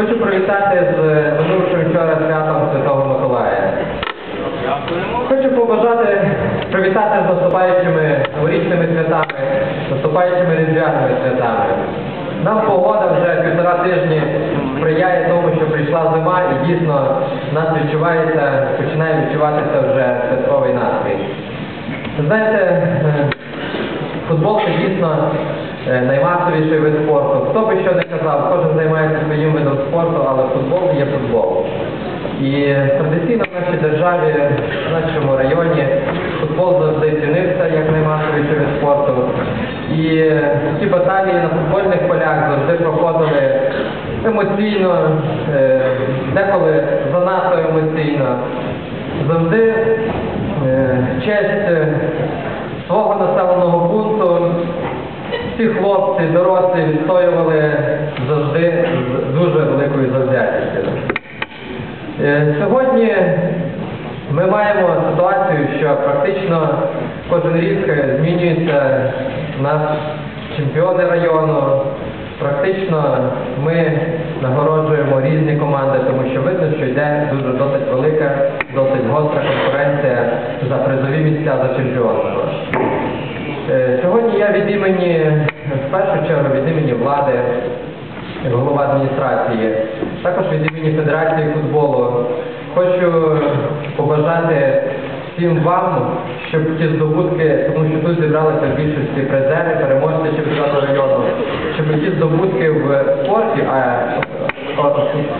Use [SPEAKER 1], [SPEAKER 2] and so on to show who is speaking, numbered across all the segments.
[SPEAKER 1] Хочу привітати з минувшим вчора святом Святого Миколая. Хочу побажати привітати з наступаючими новорічними святами, наступаючими різдвяними святами. Нам погода вже півтора тижні сприяє тому, що прийшла зима і дійсно нас відчувається, починає відчуватися вже святковий настрій. Знаєте, е, футбол це дійсно наймасовіший вид спорту. Хто би що не казав, кожен займається своїм видом спорту, але футбол є футбол. І традиційно в нашій державі, в нашому районі, футбол завжди цінився як наймасовіший вид спорту. І ці баталії на футбольних полях завжди проходили емоційно, е, деколи занадто емоційно. Завжди е, честь е, свого населеного всі хлопці, дорослі відстоювали завжди з дуже великою завзятістю. Е, Сьогодні ми маємо ситуацію, що практично кожен рік е, змінюється у нас чемпіони району. Практично ми нагороджуємо різні команди, тому що видно, що йде дуже досить велика, досить гостра конкуренція за призові місця за чемпіонство. Від імені, в першу чергу від імені влади, голова адміністрації, також від імені Федерації футболу. Хочу побажати всім вам, щоб ті здобутки, тому що тут зібралися в більшості призери, переможці чемпіонату району, щоб ті здобутки в спорті, а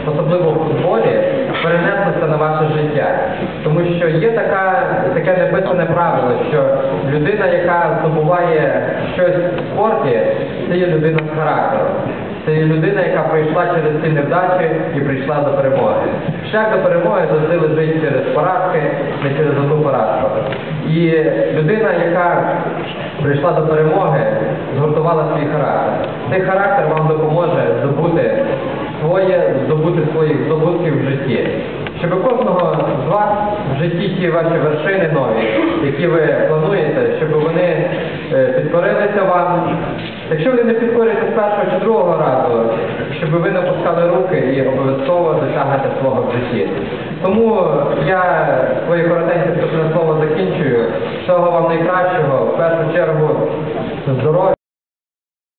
[SPEAKER 1] особливо в футболі, перенеслися на ваше життя. Тому що є така, таке неписане правило, що людина, яка здобуває щось в спорті, це є людина з характером. Це є людина, яка пройшла через ці невдачі і прийшла до перемоги. Шлях до перемоги завжди лежить через поразки, не через одну поразку. І людина, яка прийшла до перемоги, згуртувала свій характер. Цей характер вам допоможе здобути своє, здобути своїх здобутків в житті. Щоб кожного з вас в житті ті ваші вершини нові, які ви плануєте, підкорилися вам. Якщо ви не підкорите першого чи другого разу, щоб ви не пускали руки і обов'язково досягнете свого в житті. Тому я свої коротенькі слово закінчую. Всього вам найкращого, в першу чергу здоров'я.